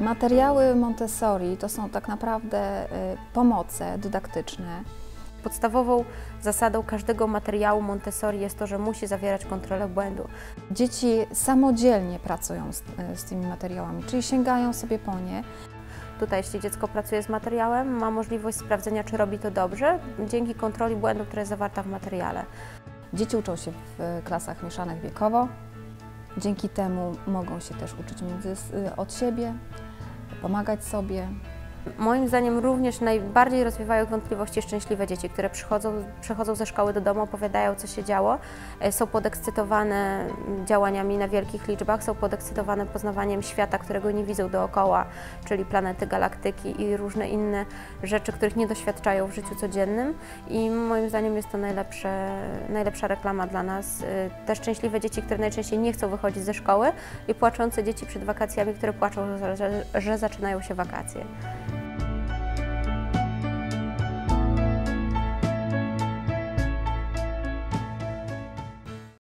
Materiały Montessori to są tak naprawdę y, pomoce dydaktyczne. Podstawową zasadą każdego materiału Montessori jest to, że musi zawierać kontrolę błędu. Dzieci samodzielnie pracują z, y, z tymi materiałami, czyli sięgają sobie po nie. Tutaj, jeśli dziecko pracuje z materiałem, ma możliwość sprawdzenia, czy robi to dobrze, dzięki kontroli błędu, która jest zawarta w materiale. Dzieci uczą się w y, klasach mieszanych wiekowo. Dzięki temu mogą się też uczyć y, od siebie, pomagać sobie. Moim zdaniem również najbardziej rozwiewają wątpliwości szczęśliwe dzieci, które przychodzą, przychodzą ze szkoły do domu, opowiadają, co się działo, e, są podekscytowane działaniami na wielkich liczbach, są podekscytowane poznawaniem świata, którego nie widzą dookoła, czyli planety, galaktyki i różne inne rzeczy, których nie doświadczają w życiu codziennym i moim zdaniem jest to najlepsze, najlepsza reklama dla nas. E, te szczęśliwe dzieci, które najczęściej nie chcą wychodzić ze szkoły i płaczące dzieci przed wakacjami, które płaczą, że, że zaczynają się wakacje.